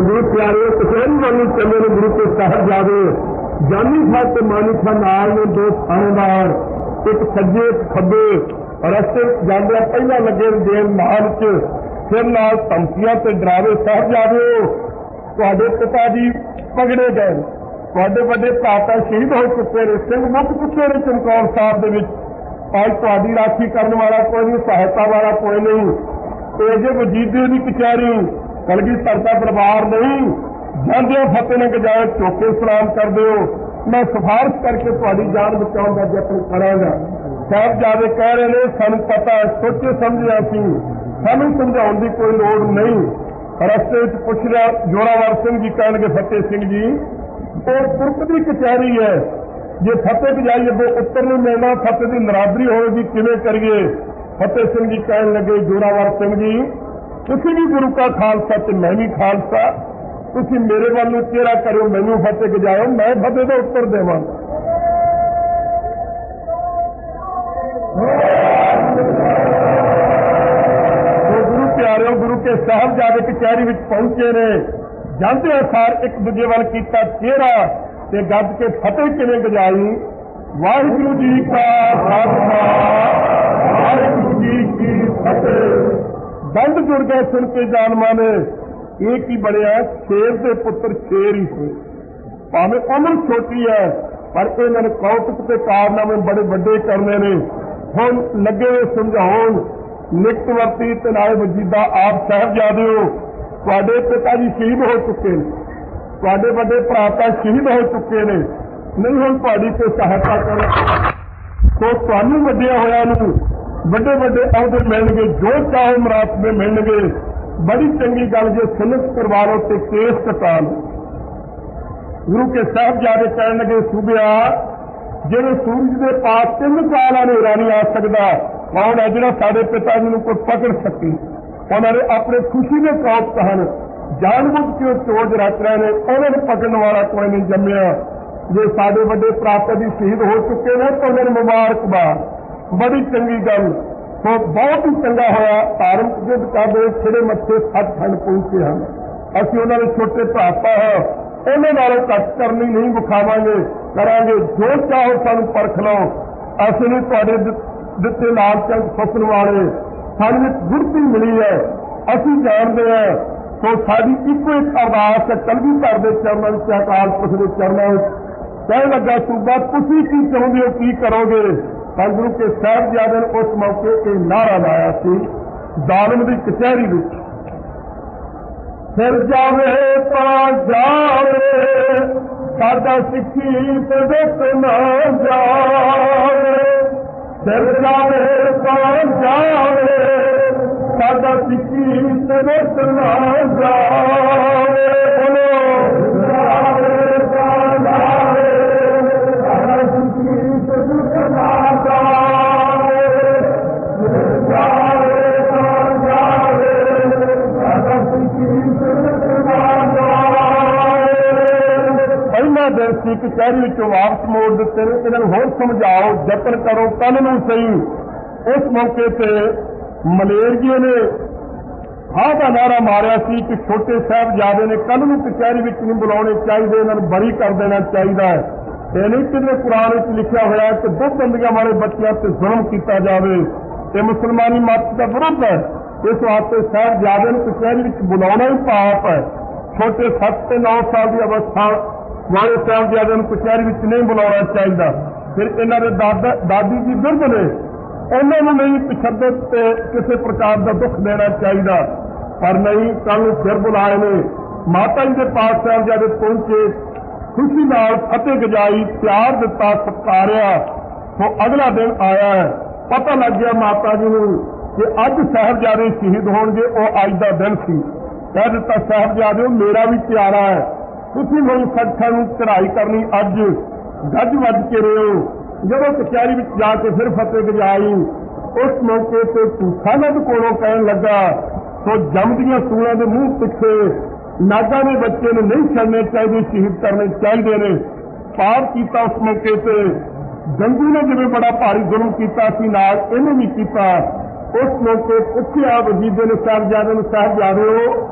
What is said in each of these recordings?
ਗੁਰੂ ਪਿਆਰੇ ਕਚਹਿਰੀ ਵਾਲੀ ਚੱਲੇ ਨੇ ਗੁਰੂ ਕੇ ਸਾਹਿਬ ਜਾਦੇ ਜਾਨੀ ਸਾਹਿਬ ਤੇ ਮਾਨੀ ਸਾਹਿਬ ਨਾਲ ਨੇ ਦੋ ਥਾਣੇਦਾਰ, ਇੱਕ ਸੱਜੇ, ਇੱਕ ਖੱਬੇ, ਰਸਤੇ ਜਾਂਦੇ ਪਹਿਲਾਂ ਲੱਗੇ ਨੇ ਦੇਣ ਚ ਫਿਰ ਨਾਲ ਧਮਕੀਆਂ ਤੇ ਡਰਾਵੇ ਸਾਹਿਬ ਜਾਵੇ ਤੁਹਾਡੇ ਪਿਤਾ ਜੀ ਪਗੜੇ ਗਏ। ਤੁਹਾਡੇ ਵੱਡੇ ਭਰਾਤਾ ਸ਼ਹੀਦ ਹੋ ਚੁੱਕੇ ਨੇ, ਸਿੰਘ ਮੁੱਕ ਚੁੱਕੇ ਨੇ ਚਮਕੌਰ ਸਾਹਿਬ ਦੇ ਵਿੱਚ। ਅੱਜ ਤੁਹਾਡੀ ਰਾਖੀ ਕਰਨ ਵਾਲਾ ਕੋਈ ਨਹੀਂ, ਸਹਾਇਤਾ ਵਾਲਾ ਕੋਈ ਨਹੀਂ। ਇਹ ਜੇ ਵਜੀਦੇ ਦੀ ਕਚਹਿਰੀ ਕਲਗੀ ਸਰਦਾ ਦਰਬਾਰ ਨਹੀਂ। ਜਾਂਦੇ ਹੋ ਫਤਿਹ ਨੇ ਗਜਾਏ ਚੋਕੇ ਸਲਾਮ ਕਰਦੇ ਹੋ। ਮੈਂ ਸਿਫਾਰਿਸ਼ ਕਰਕੇ ਤੁਹਾਡੀ ਜਾਨ ਬਚਾਉਣ ਦਾ ਯਤਨ ਕਰਾਂਗਾ। ਸਾਹਿਬ ਜਾਦੇ ਕਹਿ ਰਹੇ ਨੇ, ਸਾਨੂੰ ਪਤਾ ਹੈ, ਸੋਚੇ ਸਮਝਿਆ ਸੀ। ਸਾਨੂੰ ਸਮਝਾਉਣ ਦੀ ਕੋਈ ਲੋੜ ਨਹੀਂ। ਰਸਤੇ ਵਿੱਚ ਪੁੱਛ ਲਿਆ ਜੋਰਾਵਰ ਸਿੰਘ ਜੀ ਕਹਿਣਗੇ, ਫਤਿਹ ਸਿੰਘ ਜੀ ਉਹ ਤੁਰਕ ਦੀ ਕਚਹਿਰੀ ਹੈ। ਜੇ ਫਤਿਹ ਗਜਾਈ ਅੱਗੋਂ ਉੱਤਰ ਨੂੰ ਮਿਲਣਾ ਫਤਿਹ ਦੀ ਨਰਾਦਰੀ ਹੋਵੇਗੀ, ਕਿਵੇਂ ਕਰੀਏ? ਫਤਿਹ ਸਿੰਘ ਜੀ ਕਹਿਣ ਲੱਗੇ, ਜੋਰਾਵਰ ਸਿੰਘ ਜੀ ਤੁਸੀਂ ਵੀ ਗੁਰੂ ਕਾ ਖਾਲਸਾ ਤੇ ਮੈਂ ਵੀ ਖਾਲਸਾ। ਤੁਸੀਂ ਮੇਰੇ ਵੱਲ ਨੂੰ ਚਿਹਰਾ ਕਰਿਓ, ਮੈਨੂੰ ਫਤਿਹ ਗਜਾਇਓ ਮੈਂ ਫਤਿਹ ਦਾ ਉੱਤਰ ਦੇਵਾਂਗਾ। ਸੋ ਗੁਰੂ ਪਿਆਰਿਓ, ਗੁਰੂ ਕੇ ਸਾਹਿਬਜ਼ਾਦੇ ਕਚਹਿਰੀ ਵਿੱਚ ਪਹੁੰਚੇ ਨੇ, ਜਾਂਦੇ ਸਾਰ ਇੱਕ ਦੂਜੇ ਵੱਲ ਕੀਤਾ ਚਿਹਰਾ ਤੇ ਗੱਜ ਕੇ ਫਤਿਹ ਕਿਵੇਂ ਗਜਾਈ ਵਾਹਿਗੁਰੂ ਜੀ ਕਾ ਖਾਲਸਾ, ਵਾਹਿਗੁਰੂ ਜੀ ਕੀ ਫਤਿਹ। ਦੰਦ ਜੁੜ ਗਏ ਸੁਣ ਕੇ ਜਾਨ ਨੇ ਇਹ ਕੀ ਬਣਿਆ? ਸ਼ੇਰ ਦੇ ਪੁੱਤਰ ਸ਼ੇਰ ਹੀ ਸੀ। ਭਾਵੇਂ ਉਮਰ ਛੋਟੀ ਹੈ, ਪਰ ਇਹਨਾਂ ਨੇ ਕੌਤਕ ਤੇ ਕਾਰਨਾਮੇ ਬੜੇ ਵੱਡੇ ਕਰਨੇ ਨੇ। ਹੁਣ ਲੱਗੇ ਸਮਝਾਉਣ ਨਿਕਟ ਵਰਤੀ ਤੇ ਨਾਲੇ ਵਜੀਦਾ ਆਪ ਸਾਹਿਬ ਹੋ। ਤੁਹਾਡੇ ਪਿਤਾ ਜੀ ਸ਼ਹੀਦ ਹੋ ਚੁੱਕੇ ਨੇ। ਤੁਹਾਡੇ ਵੱਡੇ ਭਰਾ ਤਾਂ ਸ਼ਹੀਦ ਹੋ ਚੁੱਕੇ ਨੇ। ਨਹੀਂ ਹੁਣ ਤੁਹਾਡੀ ਕੋਈ ਸਹਾਇਤਾ ਕਰ ਸੋ ਤੁਹਾਨੂੰ ਵੱਡਿਆਂ ਹੋਇਆ ਨੂੰ ਵੱਡੇ ਵੱਡੇ ਅਹੁਦੇ ਮਿਲਣਗੇ, ਜੋ ਚਾਹੋ ਮਰਾਤਬੇ ਮਿਲਣਗੇ। ਬੜੀ ਚੰਗੀ ਗੱਲ ਜੇ ਸੁਨਤ ਕਰਵਾ ਲਓ ਤੇ ਕੇਸ ਕਟਾ ਲਓ। ਗੁਰੂ ਕੇ ਸਾਹਿਬ ਜਾ ਕੇ ਕਹਿਣ ਲੱਗੇ, ਸੂਬਿਆ, ਜਿਹੜੇ ਸੂਰਜ ਦੇ ਪਾਸ ਤਿੰਨ ਸਾਲਾਂ ਨੂੰ ਰਾਣੀ ਆ ਸਕਦਾ, ਕੌਣ ਹੈ ਜਿਹੜਾ ਸਾਡੇ ਪਿਤਾ ਜੀ ਨੂੰ ਕੋਈ ਪਕੜ ਸਕੀ? ਉਹਨਾਂ ਨੇ ਆਪਣੇ ਖੁਸ਼ੀ ਦੇ ਕੌਪ ਹਨ ਜਾਣਬੁੱਝ ਕੇ ਉਹ ਚੋਜ ਰਚ ਰਹੇ ਨੇ, ਉਹਨਾਂ ਨੂੰ ਪਕੜਨ ਵਾਲਾ ਕੋਈ ਨਹੀਂ ਜੰਮਿਆ। ਜੇ ਸਾਡੇ ਵੱਡੇ ਪ੍ਰਾਪਤ ਦੀ ਸ਼ਹੀਦ ਹੋ ਚੁੱਕੇ ਨੇ, ਤਾਂ ਉਹਨਾਂ ਨੂੰ ਮੁਬਾਰਕਬਾਦ। ਬੜੀ ਚੰਗੀ ਗੱਲ। ਸੋ ਬਹੁਤ ਹੀ ਚੰਗਾ ਹੋਇਆ, ਧਾਰਮਿਕ ਜਿੱਦ ਕਰਦੇ ਛੜੇ ਮੱਥੇ ਸੱਚਖੰਡ ਪਹੁੰਚੇ ਹਨ। ਅਸੀਂ ਉਹਨਾਂ ਦੇ ਛੋਟੇ ਭਰਾਤਾ ਹੈ, ਉਹਨਾਂ ਨਾਲੋਂ ਘੱਟ ਕਰਨੀ ਨਹੀਂ ਵਿਖਾਵਾਂਗੇ। ਕਰਾਂਗੇ ਜੋ ਚਾਹੋ ਸਾਨੂੰ ਪਰਖ ਲਓ। ਅਸੀਂ ਨਹੀਂ ਤੁਹਾਡੇ ਦਿੱਤੇ ਲਾਲ ਚੰਦ ਫਸਣ ਵਾਲੇ। ਸਾਨੂੰ ਵਿੱਚ ਗੁਰਤੀ ਮਿਲੀ ਹੈ। ਅਸੀਂ ਜਾਣਦੇ ਹਾਂ। ਸੋ ਸਾਡੀ ਇੱਕੋ ਇੱਕ ਅਰਦਾਸ ਹੈ ਕਲਗੀ ਘਰ ਦੇ ਚਰਨਾਂ ਵਿੱਚ, ਅਕਾਲ ਪੁਰਖ ਦੇ ਚਰਨਾਂ ਵਿੱਚ। ਕਹਿਣ ਲੱਗਾ ਸੂਬਾ ਤੁਸੀਂ ਕੀ ਚਾਹੁੰਦੇ ਹੋ, ਕੀ ਕਰੋਗੇ? ਤਾਂ ਗੁਰੂ ਕੇ ਸਾਹਿਬਜ਼ਾਦੇ ਨੇ ਉਸ ਮੌਕੇ ਇਹ ਨਾਰਾ ਲਾਇਆ ਸੀ ਜ਼ਾਲਮ ਦੀ ਕਚਹਿਰੀ ਵਿੱਚ ਫਿਰ ਜਾਵੇ ਤਾਂ ਜਾਵੇ ਸਾਡਾ ਸਿੱਖੀ ਤੇ ਦੁੱਖ ਨਾ ਜਾਵੇ ਫਿਰ ਜਾਵੇ ਤਾਂ ਜਾਵੇ ਸਾਡਾ ਸਿੱਖੀ ਤੇ ਦੁੱਖ ਨਾ ਜਾਵੇ ਕਚਹਿਰੀ ਵਿੱਚੋਂ ਵਾਪਸ ਮੋੜ ਦਿੱਤੇ ਨੇ। ਇਹਨਾਂ ਨੂੰ ਹੋਰ ਸਮਝਾਓ ਯਤਨ ਕਰੋ ਕੱਲ ਨੂੰ ਸਹੀ। ਉਸ ਮੌਕੇ ਤੇ ਮਲੇਰਗੀਏ ਨੇ ਹਾਂ ਦਾ ਨਾਰਾ ਮਾਰਿਆ ਸੀ ਕਿ ਛੋਟੇ ਸਾਹਿਬਜ਼ਾਦੇ ਨੇ ਕੱਲ ਨੂੰ ਕਚਹਿਰੀ ਵਿੱਚ ਨਹੀਂ ਬੁਲਾਉਣੇ ਚਾਹੀਦੇ, ਇਹਨਾਂ ਨੂੰ ਬਰੀ ਕਰ ਦੇਣਾ ਚਾਹੀਦਾ ਹੈ। ਇਹ ਨਹੀਂ ਕਿ ਕੁਰਾਨ ਵਿੱਚ ਲਿਖਿਆ ਹੋਇਆ ਹੈ ਕਿ ਦੋ ਬੰਦੀਆਂ ਵਾਲੇ ਬੱਚਿਆਂ ਤੇ ਜ਼ੁਲਮ ਕੀਤਾ ਜਾਵੇ। ਇਹ ਮੁਸਲਮਾਨੀ ਮਤ ਦਾ ਵਿਰੋਧ ਹੈ। ਇਸ ਵਾਸਤੇ ਸਾਹਿਬਜ਼ਾਦੇ ਨੂੰ ਕਚਹਿਰੀ ਵਿੱਚ ਬੁਲਾਉਣਾ ਹੀ ਪਾਪ ਹੈ। ਛੋਟੇ 7 ਤੇ 9 ਸਾਲ ਦੀ ਅਵਸਥਾ ਵਾਲੇ ਸਾਹਿਬਜ਼ਾਦਿਆਂ ਨੂੰ ਕਚਹਿਰੀ ਵਿੱਚ ਨਹੀਂ ਬੁਲਾਉਣਾ ਚਾਹੀਦਾ। ਫਿਰ ਇਹਨਾਂ ਦੇ ਦਾਦਾ ਦਾਦੀ ਜੀ ਬਿਰਧ ਨੇ, ਉਹਨਾਂ ਨੂੰ ਨਹੀਂ ਤਸ਼ੱਦਦ ਤੇ ਕਿਸੇ ਪ੍ਰਕਾਰ ਦਾ ਦੁੱਖ ਦੇਣਾ ਚਾਹੀਦਾ। ਪਰ ਨਹੀਂ ਕੱਲ ਨੂੰ ਫਿਰ ਬੁਲਾਏ ਨੇ। ਮਾਤਾ ਜੀ ਦੇ ਪਾਸ ਸਾਹਿਬਜ਼ਾਦੇ ਪਹੁੰਚੇ। ਖੁਸ਼ੀ ਨਾਲ ਫਤਿਹ ਗਜਾਈ ਪਿਆਰ ਦਿੱਤਾ, ਸਤਕਾਰਿਆ। ਸੋ ਅਗਲਾ ਦਿਨ ਆਇਆ ਹੈ। ਪਤਾ ਲੱਗ ਗਿਆ ਮਾਤਾ ਜੀ ਨੂੰ ਕਿ ਅੱਜ ਸਾਹਿਬਜ਼ਾਦੇ ਸ਼ਹੀਦ ਹੋਣਗੇ, ਉਹ ਅੱਜ ਦਾ ਦਿਨ ਸੀ। ਕਹਿ ਦਿੱਤਾ ਸਾਹਿਬਜ਼ਾਦੇ ਮੇਰਾ ਵੀ ਪਿਆਰਾ ਹੈ। ਤੁਸੀਂ ਮੈਨੂੰ ਸੱਚਾਂ ਨੂੰ ਚੜਾਈ ਕਰਨੀ ਅੱਜ ਗੱਜ ਵੱਜ ਕੇ ਰਹੇ ਹੋ ਜਦੋਂ ਕਚਹਿਰੀ ਵਿੱਚ ਜਾ ਕੇ ਫਿਰ ਫਤਿਹ ਗਜਾਈ ਉਸ ਮੌਕੇ ਤੇ ਝੂਠਾ ਦੇ ਕੋਲੋਂ ਕਹਿਣ ਲੱਗਾ, ਸੋ ਜੰਮਦੀਆਂ ਸੂਲਾਂ ਦੇ ਮੂੰਹ ਪਿੱਛੇ ਨਾਗਾਂ ਦੇ ਬੱਚੇ ਨੂੰ ਨਹੀਂ ਛੱਡਣੇ ਚਾਹੀਦੇ, ਸ਼ਹੀਦ ਕਰਨੇ ਚਾਹੀਦੇ ਨੇ। ਪਾਪ ਕੀਤਾ ਉਸ ਮੌਕੇ ਤੇ। ਗੰਗੂ ਨੇ ਜਿਵੇਂ ਬੜਾ ਭਾਰੀ ਜ਼ੁਲਮ ਕੀਤਾ ਸੀ, ਨਾਲ ਇਹਨੇ ਵੀ ਕੀਤਾ। ਉਸ ਮੌਕੇ ਪੁੱਛਿਆ ਵਜੀਦੇ ਨੇ ਸਾਹਿਬਜ਼ਾਦੇ ਨੂੰ ਸਾਹਿਬਜ਼ਾਦੇ ਹੋ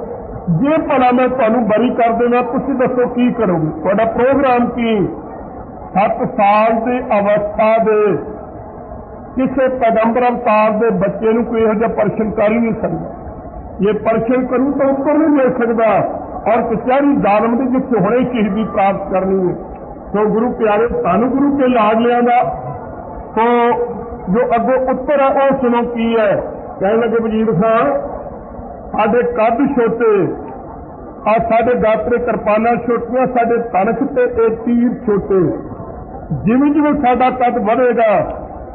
ਜੇ ਭਲਾ ਮੈਂ ਤੁਹਾਨੂੰ ਬਰੀ ਕਰ ਦੇਣਾ ਤੁਸੀਂ ਦੱਸੋ ਕੀ ਕਰੋਗੇ? ਤੁਹਾਡਾ ਪ੍ਰੋਗਰਾਮ ਕੀ 7 ਸਾਲ ਦੀ ਅਵਸਥਾ ਦੇ ਕਿਸੇ ਪੈਗੰਬਰ ਅਵਤਾਰ ਦੇ ਬੱਚੇ ਨੂੰ ਕੋਈ ਇਹੋ ਜਿਹਾ ਪਰਸ਼ਨ ਕਰ ਹੀ ਨਹੀਂ ਸਕਦਾ। ਇਹ ਪਰਸ਼ਨ ਕਰੂ ਤਾਂ ਉੱਪਰ ਨਹੀਂ ਲੈ ਸਕਦਾ। ਔਰ ਕਚਹਿਰੀ ਦਾਲਮ ਦੇ ਵਿੱਚ ਹੁਣੇ ਸ਼ਹੀਦੀ ਪ੍ਰਾਪਤ ਕਰਨੀ ਹੈ। ਸੋ ਗੁਰੂ ਪਿਆਰੇ, ਸਾਨੂੰ ਗੁਰੂ ਕੇ ਲਾਡਲਿਆਂ ਦਾ ਸੋ ਜੋ ਅੱਗੋਂ ਉੱਤਰ ਹੈ ਉਹ ਸੁਣੋ ਕੀ ਹੈ। ਕਹਿਣ ਲੱਗੇ ਵਜੀਰ ਖਾਨ ਸਾਡੇ ਕੱਦ ਛੋਟੇ ਆ ਸਾਡੇ ਦਾਤਰੇ ਕਿਰਪਾਨਾਂ ਛੋਟੀਆਂ, ਸਾਡੇ ਤਨਖ ਤੇ ਇਹ ਤੀਰ ਛੋਟੇ। ਜਿਵੇਂ ਜਿਵੇਂ ਸਾਡਾ ਕੱਦ ਵਧੇਗਾ,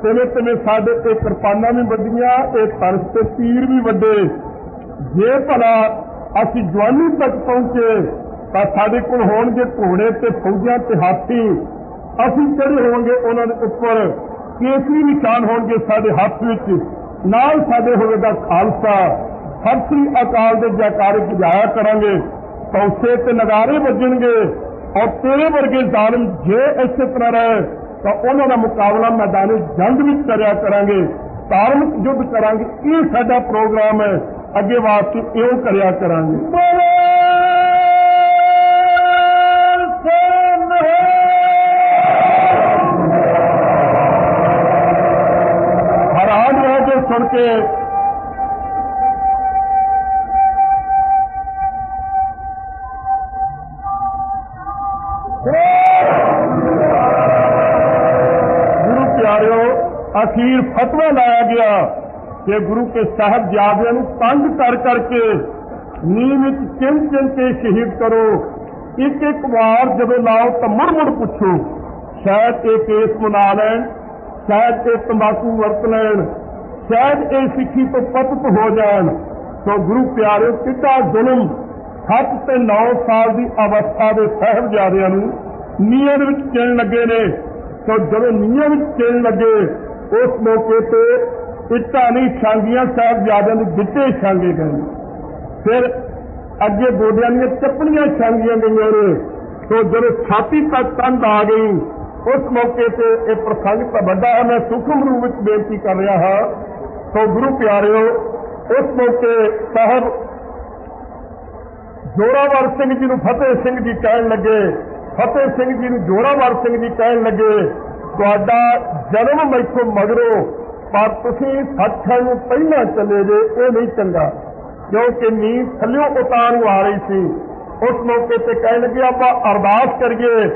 ਤਿਵੇਂ ਤਿਵੇਂ ਸਾਡੇ ਤੇ ਕਿਰਪਾਨਾਂ ਵੀ ਵੱਡੀਆਂ ਇਹ ਤਨਖ ਤੇ ਤੀਰ ਵੀ ਵੱਡੇ। ਜੇ ਭਲਾ ਅਸੀਂ ਜਵਾਨੀ ਤੱਕ ਪਹੁੰਚੇ, ਤਾਂ ਸਾਡੇ ਕੋਲ ਹੋਣਗੇ ਘੋੜੇ ਤੇ ਫੌਜਾਂ ਤੇ ਹਾਥੀ। ਅਸੀਂ ਜਿਹੜੇ ਹੋਵਾਂਗੇ ਉਹਨਾਂ ਦੇ ਉੱਪਰ? ਕੇਸਰੀ ਨਿਸ਼ਾਨ ਹੋਣਗੇ ਸਾਡੇ ਹੱਥ ਵਿੱਚ। ਨਾਲ ਸਾਡੇ ਹੋਵੇਗਾ ਖਾਲਸਾ। ਸਤਿ ਸ੍ਰੀ ਅਕਾਲ ਦੇ ਜੈਕਾਰੇ ਪੁਜਾਇਆ ਕਰਾਂਗੇ ਤੌਸੇ ਤੇ ਨਗਾਰੇ ਵੱਜਣਗੇ ਔਰ ਤੇਰੇ ਵਰਗੇ ਜ਼ਾਲਮ ਜੇ ਇਸੇ ਤਰ੍ਹਾਂ ਰਹੇ ਤਾਂ ਉਹਨਾਂ ਦਾ ਮੁਕਾਬਲਾ ਮੈਦਾਨ ਜੰਗ ਵਿੱਚ ਕਰਿਆ ਕਰਾਂਗੇ। ਧਾਰਮਿਕ ਯੁੱਧ ਕਰਾਂਗੇ ਇਹ ਸਾਡਾ ਪ੍ਰੋਗਰਾਮ ਹੈ। ਅੱਗੇ ਵਾਸਤੇ ਇਉਂ ਕਰਿਆ ਕਰਾਂਗੇ। ਹੈਰਾਨ ਰਹਿ ਕੇ ਸੁਣ ਕੇ ਕਿ ਗੁਰੂ ਕੇ ਸਾਹਿਬਜ਼ਾਦਿਆਂ ਨੂੰ ਤੰਗ ਕਰ ਕਰਕੇ ਨੀਂਹ ਵਿੱਚ ਚਿੰਨ ਚਿੰਨ ਕੇ ਸ਼ਹੀਦ ਕਰੋ। ਇੱਕ ਇੱਕ ਵਾਰ ਜਦੋਂ ਲਾਓ ਤਾਂ ਮੁੜ ਮੁੜ ਪੁੱਛੋ, ਸ਼ਾਇਦ ਇਹ ਕੇਸ ਮਨਾ ਲੈਣ, ਸ਼ਾਇਦ ਇਹ ਤੰਬਾਕੂ ਵਰਤ ਲੈਣ, ਸ਼ਾਇਦ ਇਹ ਸਿੱਖੀ ਤੋਂ ਪਤਤ ਹੋ ਜਾਣ। ਸੋ ਗੁਰੂ ਪਿਆਰਿਓ, ਕਿੱਡਾ ਜ਼ੁਲਮ 7 ਤੇ 9 ਸਾਲ ਦੀ ਅਵਸਥਾ ਦੇ ਸਾਹਿਬਜ਼ਾਦਿਆਂ ਨੂੰ ਨੀਹਾਂ ਵਿੱਚ ਚਿਣ ਲੱਗੇ ਨੇ। ਸੋ ਜਦੋਂ ਨੀਹਾਂ ਵਿੱਚ ਚਿਣ ਲੱਗੇ, ਉਸ ਮੌਕੇ ਤੇ ਇੱਟਾਂ ਨਹੀਂ, ਛਾਂਗੀਆਂ ਸਾਹਿਬਜ਼ਾਦਿਆਂ ਦੇ ਗਿੱਟੇ ਛਾਂਗੇ ਗਏ ਫਿਰ ਅੱਗੇ ਗੋਡਿਆਂ ਦੀਆਂ ਚੱਪਣੀਆਂ ਛਾਂਗੀਆਂ ਗਈਆਂ ਨੇ ਸੋ ਜਦੋਂ ਛਾਤੀ ਤੱਕ ਤੰਦ ਆ ਗਈ, ਉਸ ਮੌਕੇ ਤੇ ਇਹ ਪ੍ਰਸੰਗ ਤਾਂ ਵੱਡਾ ਹੈ, ਮੈਂ ਸੂਖਮ ਰੂਪ ਵਿੱਚ ਬੇਨਤੀ ਕਰ ਰਿਹਾ ਹਾਂ। ਸੋ ਗੁਰੂ ਪਿਆਰਿਓ, ਉਸ ਮੌਕੇ ਸਾਹਿਬ ਜੋਰਾਵਰ ਸਿੰਘ ਜੀ ਨੂੰ ਫਤਿਹ ਸਿੰਘ ਜੀ ਕਹਿਣ ਲੱਗੇ। ਫਤਿਹ ਸਿੰਘ ਜੀ ਨੂੰ ਜੋਰਾਵਰ ਸਿੰਘ ਜੀ ਕਹਿਣ ਲੱਗੇ, ਤੁਹਾਡਾ ਜਨਮ ਮੈਥੋਂ ਮਗਰੋਂ ਪਰ ਤੁਸੀਂ ਸੱਚਾਂ ਨੂੰ ਪਹਿਲਾਂ ਚਲੇ ਜੇ, ਇਹ ਨਹੀਂ ਚੰਗਾ। ਕਿਉਂਕਿ ਨੀਂਹ ਥੱਲਿਓਂ ਉਤਾਰ ਨੂੰ ਆ ਰਹੀ ਸੀ। ਉਸ ਮੌਕੇ ਤੇ ਕਹਿਣ ਲੱਗੇ, ਆਪਾਂ ਅਰਦਾਸ ਕਰੀਏ।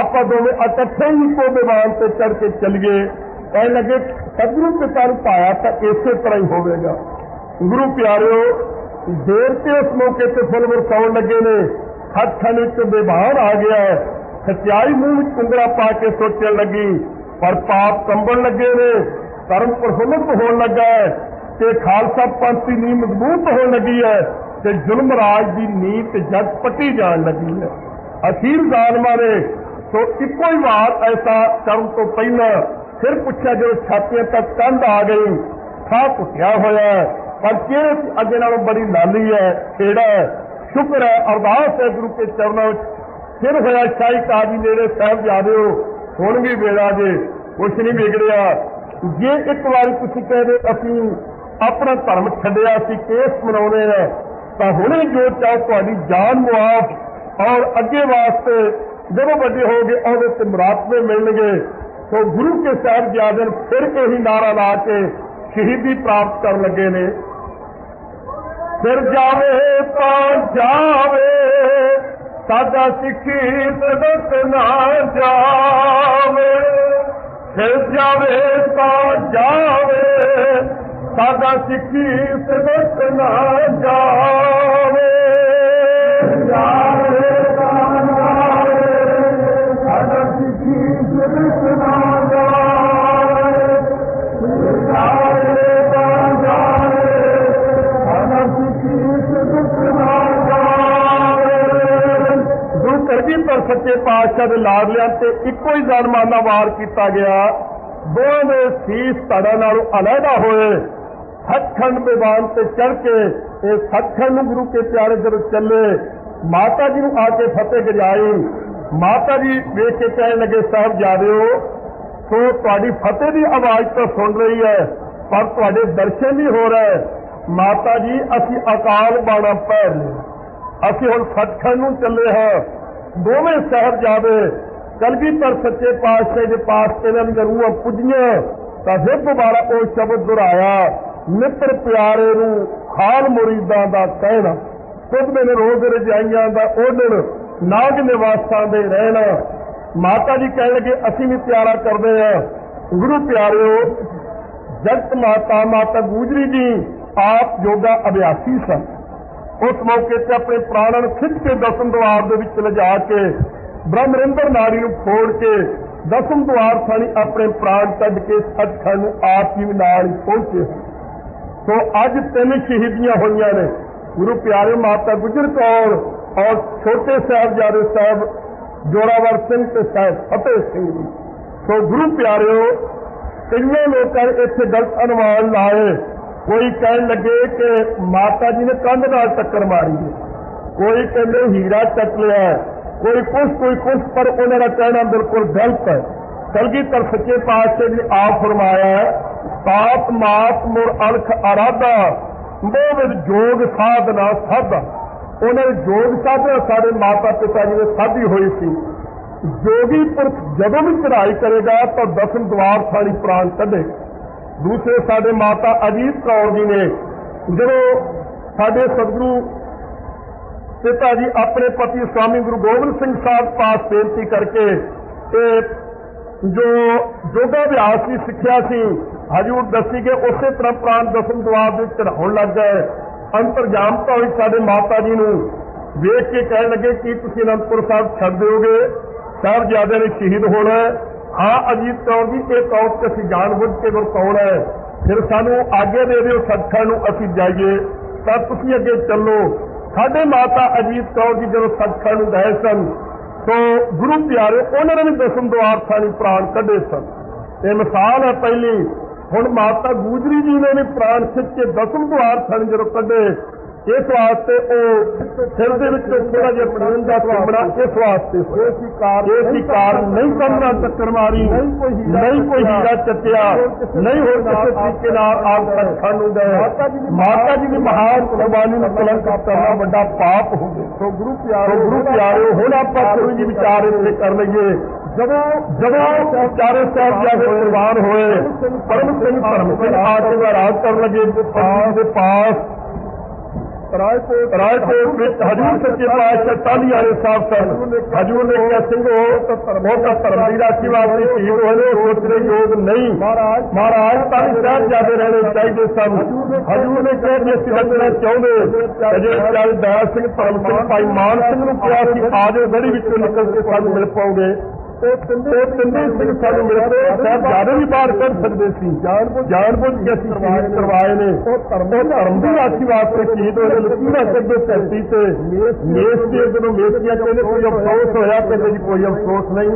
ਆਪਾਂ ਦੋਵੇਂ ਇਕੱਠੇ ਹੀ ਕੋ ਦੀਵਾਨ ਤੇ ਚੜ ਕੇ ਚੱਲੀਏ। ਕਹਿਣ ਲੱਗੇ, ਸਤਿਗੁਰੂ ਪਿਤਾ ਨੂੰ ਪਾਇਆ ਤਾਂ ਇਸੇ ਤਰ੍ਹਾਂ ਹੀ ਹੋਵੇਗਾ। ਗੁਰੂ ਪਿਆਰਿਓ, ਦੇਰ ਤੇ ਉਸ ਮੌਕੇ ਤੇ ਫੁੱਲ ਵਰਸਾਉਣ ਲੱਗੇ ਨੇ। ਹੱਥਾਂ ਵਿੱਚ ਵਿਭਾਨ ਆ ਗਿਆ ਹੈ। ਸਚਾਈ ਮੂੰਹ ਵਿੱਚ ਕੁੰਗਰਾ ਪਾ ਕੇ ਸੋਚਣ ਲੱਗੀ, ਪਰ ਪਾਪ ਕੰਬਣ ਲੱਗੇ ਨੇ। ਧਰਮ ਪ੍ਰਫੁੱਲਤ ਹੋਣ ਲੱਗਾ ਹੈ ਤੇ ਖਾਲਸਾ ਪੰਥ ਦੀ ਨੀਂਹ ਮਜ਼ਬੂਤ ਹੋਣ ਲੱਗੀ ਹੈ ਤੇ ਜ਼ੁਲਮ ਰਾਜ ਦੀ ਨੀਂਹ ਤੇ ਜੱਗ ਪੱਟੀ ਜਾਣ ਲੱਗੀ ਹੈ। ਅਖੀਰ ਜ਼ਾਲਮਾਂ ਨੇ ਸੋ ਇੱਕੋ ਹੀ ਵਾਰ ਐਸਾ ਕਰਨ ਤੋਂ ਪਹਿਲਾਂ ਫਿਰ ਪੁੱਛਿਆ ਜਦੋਂ ਛਾਤੀਆਂ ਤੱਕ ਕੰਧ ਆ ਗਈ ਸਾਹ ਘੁੱਟਿਆ ਹੋਇਆ ਪਰ ਚਿਹਰੇ ਅੱਗੇ ਨਾਲੋਂ ਬੜੀ ਲਾਲੀ ਹੈ ਖੇੜਾ ਹੈ? ਸ਼ੁਕਰ ਹੈ, ਅਰਦਾਸ ਹੈ ਗੁਰੂ ਕੇ ਚਰਨਾਂ ਵਿੱਚ। ਫਿਰ ਹੋਇਆ, ਸ਼ਾਹੀ ਕਾਜੀ ਨੇੜੇ ਸਾਹਿਬ ਜਾਦਿਓ ਹੁਣ ਵੀ ਵੇਲਾ ਜੇ, ਕੁਛ ਨਹੀਂ ਵਿਗੜਿਆ। ਜੇ ਇੱਕ ਵਾਰੀ ਤੁਸੀਂ ਕਹਦੇ ਅਸੀਂ ਆਪਣਾ ਧਰਮ ਛੱਡਿਆ ਸੀ, ਕੇਸ ਮਨਾਉਣੇ ਆ ਤਾਂ ਹੁਣੇ ਜੋ ਚਾਹੋ ਤੁਹਾਡੀ ਜਾਨ ਮੁਆਫ ਔਰ ਅੱਗੇ ਵਾਸਤੇ ਜਦੋਂ ਵੱਡੇ ਹੋਗੇ ਉਹਦੇ ਤੇ ਮੁਰਾਤਬੇ ਮਿਲਣਗੇ। ਸੋ ਗੁਰੂ ਕੇ ਸਾਹਿਬ ਜਾਦਨ ਫਿਰ ਇਹੀ ਨਾਰਾ ਲਾ ਕੇ ਸ਼ਹੀਦੀ ਪ੍ਰਾਪਤ ਕਰਨ ਲੱਗੇ ਨੇ। ਫਿਰ ਜਾਵੇ ਤਾਂ ਜਾਵੇ, ਸਾਡਾ ਸਿੱਖੀ ਸਦਕ ਨਾ ਜਾਵੇ। ਫਿਰ ਜਾਵੇ ਤਾਂ ਜਾਵੇ ਸਾਡਾ ਸਿੱਖੀ ਸਦਕ ਨਾ ਜਾਵੇ ਜਾਵੇ ਸੱਚੇ ਪਾਤਸ਼ਾਹ ਦੇ ਲਾਡਲਿਆਂ ਤੇ ਇੱਕੋ ਹੀ ਜ਼ਨਮਾਨਾ ਵਾਰ ਕੀਤਾ ਗਿਆ। ਦੋਹਾਂ ਦੇ ਸੀਸ ਧੜਾ ਨਾਲੋਂ ਅਲੱਗਾ ਹੋਏ। ਸੱਚਖੰਡ ਦੀਵਾਨ ਤੇ ਚੜ ਕੇ ਇਹ ਸੱਚਖੰਡ ਨੂੰ ਗੁਰੂ ਕੇ ਪਿਆਰੇ ਜਦੋਂ ਚੱਲੇ, ਮਾਤਾ ਜੀ ਨੂੰ ਆ ਕੇ ਫਤਿਹ ਗਜਾਈ ਮਾਤਾ ਜੀ ਵੇਖ ਕੇ ਕਹਿਣ ਲੱਗੇ, ਸਾਹਿਬ ਜਾਦਿਓ, ਸੋ ਤੁਹਾਡੀ ਫਤਿਹ ਦੀ ਆਵਾਜ਼ ਤਾਂ ਸੁਣ ਰਹੀ ਹੈ, ਪਰ ਤੁਹਾਡੇ ਦਰਸ਼ਨ ਵੀ ਹੋ ਰਹੇ। ਮਾਤਾ ਜੀ, ਅਸੀਂ ਅਕਾਲ ਬਾਣਾ ਪਹਿਰ ਲਏ ਅਸੀਂ ਹੁਣ ਸੱਚਖੰਡ ਨੂੰ ਚੱਲੇ ਹਾਂ। ਦੋਵੇਂ ਸਾਹਿਬ ਜਾਵੇ ਸਾਹਿਬਜ਼ਾਦੇ ਕਲਗੀਧਰ ਸੱਚੇ ਪਾਤਸ਼ਾਹ ਦੇ ਪਾਸ ਇਹਨਾਂ ਦੀਆਂ ਰੂਹਾਂ ਪੁੱਜੀਆਂ, ਤਾਂ ਫਿਰ ਦੁਬਾਰਾ ਉਹ ਸ਼ਬਦ ਦੁਹਰਾਇਆ, ਮਿੱਤਰ ਪਿਆਰੇ ਨੂੰ ਹਾਲ ਮੁਰੀਦਾਂ ਦਾ ਕਹਿਣਾ, ਤੁਧ ਦਿਨ ਰੋਜ਼ ਰਜਾਈਆਂ ਦਾ ਓਢਣ, ਨਾਗ ਨਿਵਾਸਾਂ ਦੇ ਰਹਿਣਾ। ਮਾਤਾ ਜੀ ਕਹਿਣ ਲੱਗੇ, ਅਸੀਂ ਵੀ ਪਿਆਰਾ ਕਰਦੇ ਆ। ਗੁਰੂ ਪਿਆਰਿਓ, ਜਗਤ ਮਾਤਾ ਮਾਤਾ ਗੂਜਰੀ ਜੀ, ਆਪ ਯੋਗਾ ਅਭਿਆਸੀ ਸਨ। ਉਸ ਮੌਕੇ ਤੇ ਆਪਣੇ ਪ੍ਰਾਣਾਂ ਨੂੰ ਖਿੱਚ ਕੇ ਦਸਮ ਦੁਆਰ ਦੇ ਵਿੱਚ ਲਿਜਾ ਕੇ ਬ੍ਰਹਮਰਿੰਦਰ ਨਾਰੀ ਨੂੰ ਫੋੜ ਕੇ ਦਸਮ ਦੁਆਰ ਥਾਣੀ ਆਪਣੇ ਪ੍ਰਾਣ ਕੱਢ ਕੇ ਸੱਚਖੰਡ ਨੂੰ ਆਪ ਜੀ ਨਾਲ ਪਹੁੰਚੇ ਸੋ ਅੱਜ ਤਿੰਨ ਸ਼ਹੀਦੀਆਂ ਹੋਈਆਂ ਨੇ। ਗੁਰੂ ਪਿਆਰੇ ਮਾਤਾ ਗੁਜਰ ਕੌਰ ਔਰ ਛੋਟੇ ਸਾਹਿਬਜ਼ਾਦੇ ਸਾਹਿਬ ਜੋਰਾਵਰ ਸਿੰਘ ਤੇ ਸਾਹਿਬ ਫਤਿਹ ਸਿੰਘ ਜੀ। ਸੋ ਗੁਰੂ ਪਿਆਰਿਓ ਕਈਆਂ ਲੋਕਾਂ ਨੇ ਇੱਥੇ ਗਲਤ ਅਨੁਮਾਨ ਲਾਏ ਕੋਈ ਕਹਿਣ ਲੱਗੇ ਕਿ ਮਾਤਾ ਜੀ ਨੇ ਕੰਧ ਨਾਲ ਟੱਕਰ ਮਾਰੀ ਹੈ। ਕੋਈ ਕਹਿੰਦੇ ਹੀਰਾ ਚੱਕ ਲਿਆ ਕੋਈ ਕੁਛ ਕੋਈ ਕੁਛ ਪਰ ਉਹਨਾਂ ਦਾ ਕਹਿਣਾ ਬਿਲਕੁਲ ਗਲਤ ਹੈ। ਕਲਗੀ ਕਲਗੀਧਰ ਸੱਚੇ ਪਾਤਸ਼ਾਹ ਜੀ ਆਪ ਫਰਮਾਇਆ ਹੈ, ਪਾਪ ਮਾਤ ਮੁਰ ਅਲਖ ਅਰਾਧਾ ਮੋਹ ਵਿੱਚ ਜੋਗ ਸਾਧਨਾ ਸਾਧਾ ਉਹਨਾਂ ਨੇ ਜੋਗ ਸਾਧਨਾ ਸਾਡੇ ਮਾਤਾ ਪਿਤਾ ਜੀ ਨੇ ਸਾਧੀ ਹੋਈ ਸੀ। ਜੋਗੀ ਪੁਰਖ ਜਦੋਂ ਵੀ ਚੜਾਈ ਕਰੇਗਾ ਤਾਂ ਦਸਮ ਦਵਾਰ ਥਾਣੀ ਪ੍ਰਾਣ ਕੱਢੇ। ਦੂਸਰੇ ਸਾਡੇ ਮਾਤਾ ਅਜੀਤ ਕੌਰ ਜੀ ਨੇ ਜਦੋਂ ਸਾਡੇ ਸਤਿਗੁਰੂ ਪਿਤਾ ਜੀ ਆਪਣੇ ਪਤੀ ਸਵਾਮੀ ਗੁਰੂ ਗੋਬਿੰਦ ਸਿੰਘ ਸਾਹਿਬ ਪਾਸ ਬੇਨਤੀ ਕਰਕੇ ਇਹ ਜੋ ਯੋਗਾ ਅਭਿਆਸ ਦੀ ਸਿੱਖਿਆ ਸੀ, ਹਜੂਰ ਦੱਸੀ ਕਿ ਉਸੇ ਤਰ੍ਹਾਂ ਪ੍ਰਾਣ ਦਸਮ ਦੁਆਰ ਦੇ ਚੜਾਉਣ ਲੱਗ ਗਏ। ਅੰਤਰਜਾਮਤਾ ਹੋਈ ਸਾਡੇ ਮਾਤਾ ਜੀ ਨੂੰ ਵੇਖ ਕੇ ਕਹਿਣ ਲੱਗੇ ਕਿ ਤੁਸੀਂ ਅਨੰਦਪੁਰ ਸਾਹਿਬ ਛੱਡ ਦਿਓਗੇ, ਸਾਹਿਬਜ਼ਾਦੇ ਨੇ ਸ਼ਹੀਦ ਹੋਣਾ ਹਾਂ, ਅਜੀਤ ਕੌਰ ਜੀ, ਇਹ ਕੌਮ ਤੇ ਅਸੀਂ ਜਾਣ ਬੁੱਝ ਕੇ ਵਰਤਾਉਣਾ ਹੈ? ਫਿਰ ਸਾਨੂੰ ਆਗੇ ਦੇ ਦਿਓ ਸੱਚਖੰਡ ਨੂੰ ਅਸੀਂ ਜਾਈਏ। ਤਾਂ ਤੁਸੀਂ ਅੱਗੇ ਚੱਲੋ। ਸਾਡੇ ਮਾਤਾ ਅਜੀਤ ਕੌਰ ਜੀ ਜਦੋਂ ਸੱਚਖੰਡ ਨੂੰ ਗਏ ਸਨ, ਸੋ ਗੁਰੂ ਪਿਆਰੇ, ਉਹਨਾਂ ਨੇ ਵੀ ਦਸਮ ਦੁਆਰ ਥਾਣੀ ਪ੍ਰਾਣ ਕੱਢੇ ਸਨ। ਇਹ ਮਿਸਾਲ ਹੈ ਪਹਿਲੀ। ਹੁਣ ਮਾਤਾ ਗੂਜਰੀ ਜੀ ਨੇ ਵੀ ਪ੍ਰਾਣ ਖਿੱਚ ਕੇ ਦਸਮ ਦੁਆਰ ਥਾਣੀ ਜਦੋਂ ਕੱਢੇ ਇਸ ਵਾਸਤੇ ਉਹ ਸਿਰ ਦੇ ਵਿੱਚ ਥੋੜਾ ਜਿਹਾ ਪੜਨ ਦਾ ਕੰਬੜਾ ਇਸ ਵਾਸਤੇ ਹੋਇਆ। ਸੀ ਕਾਰ ਇਹ ਸੀ ਕਾਰ ਨਹੀਂ ਕੰਬੜਾ ਟੱਕਰ ਮਾਰੀ। ਨਹੀਂ ਕੋਈ ਹੀਰਾ ਨਹੀਂ ਕੋਈ ਹੀਰਾ ਚੱਟਿਆ ਨਹੀਂ ਹੋਰ ਕਿਸੇ ਤਰੀਕੇ ਨਾਲ ਆਪ ਸੱਚਖੰਡ ਨੂੰ ਗਏ। ਮਾਤਾ ਜੀ ਦੀ ਮਾਤਾ ਜੀ ਦੀ ਮਹਾਨ ਕੁਰਬਾਨੀ ਨੂੰ ਕਲੰਕ ਕਰਨਾ ਵੱਡਾ ਪਾਪ ਹੋ ਗਿਆ। ਸੋ ਗੁਰੂ ਪਿਆਰੇ ਗੁਰੂ ਪਿਆਰਿਓ ਹੁਣ ਆਪਾਂ ਕੋਈ ਜੀ ਵਿਚਾਰ ਇੱਥੇ ਕਰ ਲਈਏ। ਜਦੋਂ ਜਦੋਂ ਚਾਰੇ ਸਾਹਿਬ ਜਾ ਕੇ ਕੁਰਬਾਨ ਹੋਏ ਪਰਮ ਸਿੰਘ ਧਰਮ ਸਿੰਘ ਆਟੇ ਦਾ ਰਾਜ ਕਰਨ ਲੱਗੇ। ਪਾਸ ਦੇ ਪਾਸ ਰਾਏਕੋਟ ਰਾਏਕੋਟ ਵਿੱਚ ਹਜੂਰ ਸੱਚੇ ਪਾਤਸ਼ਾਹ ਟਾਲੀ ਵਾਲੇ ਸਾਹਿਬ ਸਨ ਹਜੂਰ ਨੇ ਕਿਹਾ ਸਿੰਘੋ ਉਹ ਤਾਂ ਧਰਮ ਦੀ ਰਾਖੀ ਵਾਸਤੇ ਸ਼ਹੀਦ ਹੋਏ ਨੇ ਸੋਚਦੇ ਯੋਗ ਨਹੀਂ ਮਹਾਰਾਜ ਮਹਾਰਾਜ ਤਾਂ ਸਾਹਿਬ ਜਾਦੇ ਰਹਿਣੇ ਚਾਹੀਦੇ ਸਨ ਹਜੂਰ ਨੇ ਕਿਹਾ ਕਿ ਅਸੀਂ ਲੱਗਣਾ ਚਾਹੁੰਦੇ ਅਜੇ ਚੱਲ ਦਇਆ ਸਿੰਘ ਧਰਮ ਸਿੰਘ ਭਾਈ ਮਾਨ ਸਿੰਘ ਨੂੰ ਕਿਹਾ ਸੀ ਆ ਜਾਓ ਗੜੀ ਵਿੱਚੋਂ ਨਿਕਲ ਕੇ ਸਾਨੂੰ ਮਿਲ ਪਾਓਗੇ ਤੇ ਤਿੰਨੇ ਸਿੰਘ ਸਾਨੂੰ ਮਿਲਦੇ ਸਾਹਿਬ ਜਾਦੇ ਵੀ ਬਾਹਰ ਕੱਢ ਸਕਦੇ ਸੀ। ਜਾਣ ਬੁੱਝ ਕੇ ਅਸੀਂ ਸ਼ਹੀਦ ਕਰਵਾਏ ਨੇ। ਉਹ ਧਰਮ ਦੀ ਰਾਖੀ ਵਾਸਤੇ ਸ਼ਹੀਦ ਹੋਏ ਨੇ ਲਕੀਰਾਂ ਕੱਢੋ ਧਰਤੀ ਤੇ ਮੇਸ ਦੇ ਜਦੋਂ ਮੇਸੀਆਂ ਕਹਿੰਦੇ ਕੋਈ ਅਫਸੋਸ ਹੋਇਆ ਕਹਿੰਦੇ ਜੀ ਕੋਈ ਅਫਸੋਸ ਨਹੀਂ।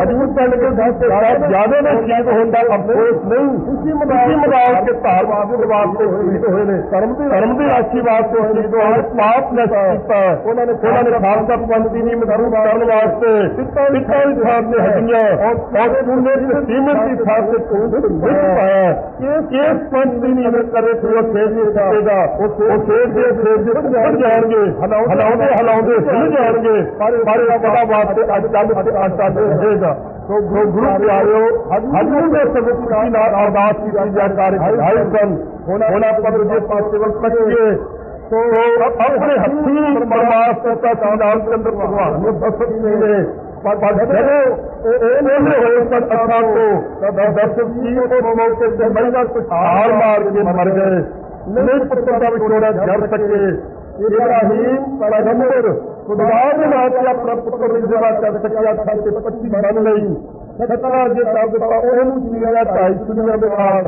ਹਜੂਰ ਪਿੰਡ ਦੇ ਦਾਤੇ ਸਾਹਿਬ ਜ਼ਿਆਦਾ ਨੇ ਸ਼ਹੀਦ ਹੋਣ ਦਾ ਅਫਸੋਸ ਨਹੀਂ। ਖੁਸ਼ੀ ਮਨਾਉ ਕੇ ਧਾਰਵਾਦ ਦੇ ਵਾਸਤੇ ਸ਼ਹੀਦ ਹੋਏ ਨੇ। ਧਰਮ ਦੀ ਧਰਮ ਦੀ ਰਾਖੀ ਵਾਸਤੇ ਸ਼ਹੀਦ ਹੋਏ ਨੇ। ਪਾਪ ਨਸ਼ਟ ਕੀਤਾ। ਉਹਨਾਂ ਨੇ ਉਹਨਾਂ ਨੇ ਖਾਲਸਾ ਪੰਥ ਦੀ ਨੀਂਹ ਮਜ਼ਬੂਤ ਕਰਨ ਵਾਸਤੇ ਪਿੱਤਾ ਦੀ ਥਾਂ ਤੇ ਹੱਡੀਆਂ ਔਰ ਪੂਨੇ ਦੀ ਸੀਮਤ ਦੀ ਥਾਂ ਤੇ ਵਿੱਚ ਪਾਇਆ ਇਹ ਇਸ ਪੰਥ ਦੀ ਨੀਂਹ ਕਰੇ ਤੇ ਉਹ ਖੇਡ ਨਹੀਂ ਸਕੇਗਾ ਉਹ ਖੇਡ ਦੇ ਖੇਡ ਦੇ ਉੱਪਰ ਜਾਣਗੇ ਹਲਾਉਂਦੇ ਹਲਾਉਂਦੇ ਹਿੱਲ ਜਾਣਗੇ ਪਰ ਪਰ ਪਤਾ ਵਾਸਤੇ ਅੱਜ ਕੱਲ ਤੇ ਆਟਾ ਤੇ ਰਹੇਗਾ ਸੋ ਗੁਰੂ ਗੁਰੂ ਪਿਆਰਿਓ ਹਜੂਰ ਦੇ ਸਬਕ ਦੀ ਨਾਲ ਅਰਦਾਸ ਕੀਤੀ ਜਾਣਕਾਰੀ ਭਾਈ ਸਨ ਹੁਣ ਹੁਣ ਆਪਾਂ ਦੂਜੇ ਪਾਸੇ ਵੱਲ ਤੱਕੀਏ ਸੋ ਆਪਣੇ ਹੱਥੀਂ ਪਰਮਾਤਮਾ ਦਾ ਨਾਮ ਚੰਦਰ ਭਗਵਾਨ ਨੂੰ ਦਸਤ ਨੇ ਪਰ ਪਰ ਜਦੋਂ ਨਹੀਂ ਹੋਏ ਅਸਾਂ ਤੋਂ ਤਾਂ ਦਸਤ ਕੀ ਉਹ ਮੌਕੇ ਤੇ ਮਹਿਲਾ ਕੁਝ ਹਾਰ ਮਾਰ ਕੇ ਮਰ ਗਏ। ਨਹੀਂ ਪੁੱਤਰ ਦਾ ਵਿਛੋੜਾ ਜਰ ਸਕੇ ਇਬਰਾਹੀਮ ਪੈਗੰਬਰ ਖੁਦਾ ਦੇ ਨਾਮ ਤੇ ਆਪਣਾ ਪੁੱਤਰ ਦੀ ਸੇਵਾ ਕਰ ਸਕਿਆ ਸਾਡੇ 25 ਬਣ ਲਈ। ਸਤਰਾ ਜੇ ਕਰ ਦਿੱਤਾ ਉਹਨੂੰ ਜੀਵਿਆ ਢਾਈ ਦੁਨੀਆ ਦੇ ਨਾਲ।